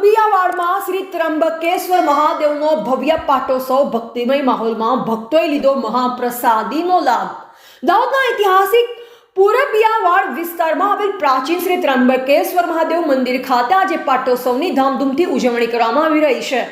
પુરબિયાવાડમાં શ્રી ત્રંબકેશ્વર મહાદેવનો ભવ્ય પાટોત્સવ ભક્તિમય માહોલમાં ભક્તોએ લીધો મહાપ્રસાદીનો લાભ. દાહોદના ઐતિહાસિક પૂરબિયાવાડ વિસ્તારમાં આવેલ પ્રાચીન શ્રી ત્રંબકેશ્વર મહાદેવ મંદિર ખાતે આજે પાટોત્સવની ધામધૂમથી ઉજવણી કરવામાં આવી રહી છે.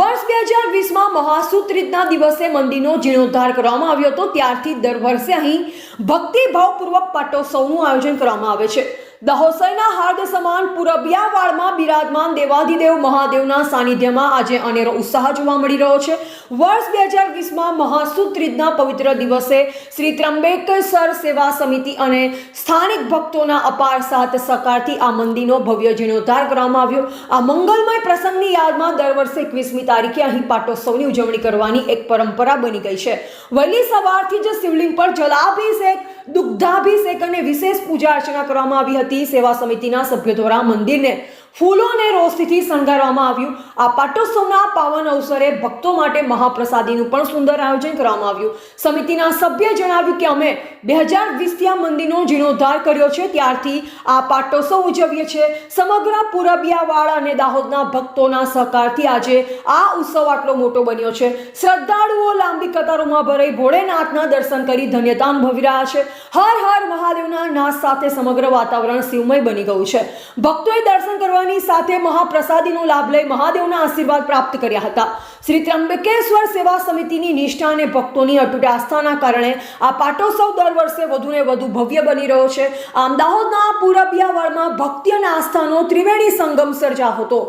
વર્ષ બે હજાર વીસમાં મહાસુદ દિવસે મંદિરનો જીર્ણોદ્ધાર કરવામાં આવ્યો હતો. ત્યારથી દર વર્ષે અહીં ભક્તિભાવપૂર્વક પાટોત્સવનું આયોજન કરવામાં આવે છે. દહોસઈના હાર્દ સમાન પુરબિયાવાડમાં બિરાજમાન દેવાધિદેવ મહાદેવના સાનિધ્યમાં આજે અનેરો ઉત્સાહ જોવા મળી રહ્યો છે. વર્ષ બે હજાર વીસમાં મહાસુત્રીદના પવિત્ર દિવસે શ્રી ત્રંબેકસર સેવા સમિતિ અને સ્થાનિક ભક્તોના અપાર સાથ સહકારથી આ મંદિરનો ભવ્ય જીર્ણોદ્ધાર કરવામાં આવ્યો. આ મંગલમય પ્રસંગની યાદમાં દર વર્ષે એકવીસમી તારીખે અહીં પાટોત્સવની ઉજવણી કરવાની એક પરંપરા બની ગઈ છે. વહેલી સવારથી જ શિવલિંગ પર જલાભિષેક, દુગ્ધાભિષેક અને વિશેષ પૂજા અર્ચના કરવામાં આવી હતી. સેવા સમિતિના સભ્યો દ્વારા મંદિરને ફૂલો અને રોશનીથી શણગારવામાં આવ્યું. આ પાટોત્સવના પાવન અવસરે ભક્તો માટે મહાપ્રસાદીનું પણ સુંદર આયોજન કરવામાં આવ્યું. સમિતિના સભ્ય જણાવ્યું કે અમે બે હજાર વીસથી આ મંદિરનો જીર્ણોદ્ધાર કર્યો છે. ત્યારથી આ પાટોત્સવ ઉજવીએ છીએ. સમગ્ર પુરબિયાવાડ અને દાહોદના ભક્તોના સહકારથી આજે આ ઉત્સવ આટલો મોટો બન્યો છે. શ્રદ્ધાળુઓ લાંબી કતારોમાં ભરાઈ ભોળેનાથના દર્શન કરી ધન્યતા અનુભવી રહ્યા છે. હર હર મહાદેવના નાશ સાથે સમગ્ર વાતાવરણ શિવમય બની ગયું છે. ભક્તોએ દર્શન કરવાની સાથે મહાપ્રસાદીનો લાભ લઈ મહાદેવના આશીર્વાદ પ્રાપ્ત કર્યા હતા. શ્રી ત્રંબકેશ્વર સેવા સમિતિની નિષ્ઠા અને ભક્તોની અટૂટ આસ્થાના કારણે આ પાટોત્સવ દર વર્ષે વધુને વધુ ભવ્ય બની રહ્યો છે. આમ દાહોદના પુરબિયાવાડમાં ભક્તિ અને આસ્થાનો ત્રિવેણી સંગમ સર્જા હતો.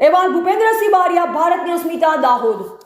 એવા ભૂપેન્દ્રસિંહ બારિયા, ભારત ન્યૂઝ સ્મિતા દાહોદ.